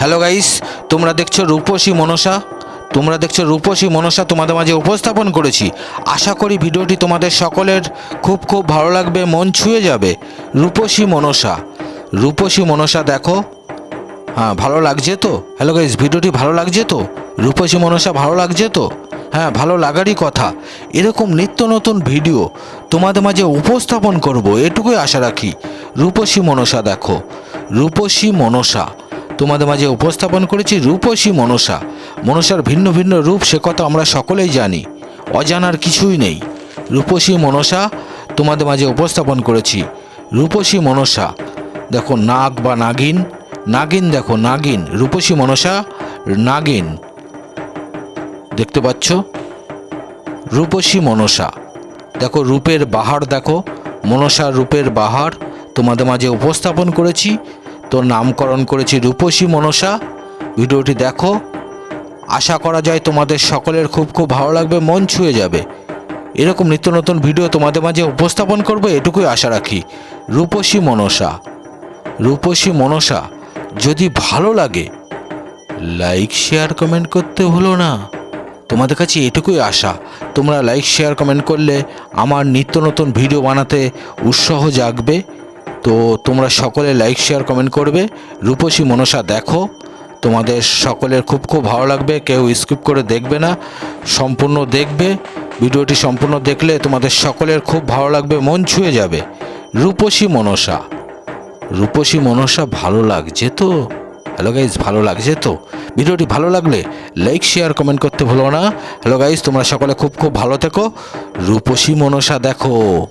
Hello guys তোমরা দেখছ রূপসী মনসা। তোমরা দেখছ রূপসী মনসা তোমাদের মাঝে উপস্থাপন করেছি। আশা করি ভিডিওটি তোমাদের সকলের খুব খুব ভালো লাগবে, মন ছুঁয়ে যাবে। রূপসী মনসা। রূপসী মনসা দেখো। হ্যাঁ ভালো লাগছে তো? হ্যালো গাইস ভিডিওটি ভালো লাগছে তো? রূপসী মনসা ভালো লাগছে তো? হ্যাঁ ভালো লাগারই কথা। এরকম নিত্য নতুন ভিডিও তোমাদের মাঝে উপস্থাপন করব, এটুকুই আশা রাখি। রূপসী মনসা দেখো। রূপসী মনসা। তোমাদের মাঝে উপস্থাপন করেছি রূপসী মনসা। মনসার ভিন্ন ভিন্ন রূপ, সে কথা আমরা সকলেই জানি। অজানার কিছুই নেই। রূপসী মনসা তোমাদের মাঝে উপস্থাপন করেছি। রূপসী মনসা, দেখো নাগ বা নাগিন। নাগিন দেখো, নাগিন। রূপসী মনসা, নাগিন। দেখতে পাচ্ছ? রূপসী মনসা, দেখো রূপের বাহার দেখো। মনসার রূপের বাহার তোমাদের মাঝে উপস্থাপন করেছি। তো নামকরণ করেছি রূপসী মনসা। ভিডিওটি দেখো। আশা করা যায় তোমাদের সকলের খুব খুব ভালো লাগবে, মন ছুঁয়ে যাবে। এরকম নিত্য নতুন ভিডিও তোমাদের মাঝে উপস্থাপন করব, এটুকুই আশা রাখি। রূপসী মনসা রূপসী মনসা, যদি ভালো লাগে লাইক শেয়ার কমেন্ট করতে হলো না। তোমাদের কাছে এটুকুই আশা, তোমরা লাইক শেয়ার কমেন্ট করলে আমার নিত্য নতুন ভিডিও বানাতে উৎসাহ জাগবে। তো তোমরা সকলে লাইক শেয়ার কমেন্ট করবে। রূপসী, মনসা দেখো। তোমাদের সকলের খুব খুব ভালো লাগবে, কেউ স্কিপ করে দেখবে না। সম্পূর্ণ দেখবে। ভিডিওটি সম্পূর্ণ দেখলে তোমাদের সকলের খুব ভালো লাগবে, মন ছুঁয়ে যাবে। রূপসী, মনসা। রূপসী, মনসা ভালো লাগছে তো? হ্যালো গাইজ ভালো লাগছে তো? ভিডিওটি ভালো লাগলে লাইক শেয়ার কমেন্ট করতে ভুলো না। হ্যালো গাইজ তোমরা সকলে খুব খুব ভালো থেকো। রূপসী, মনসা দেখো।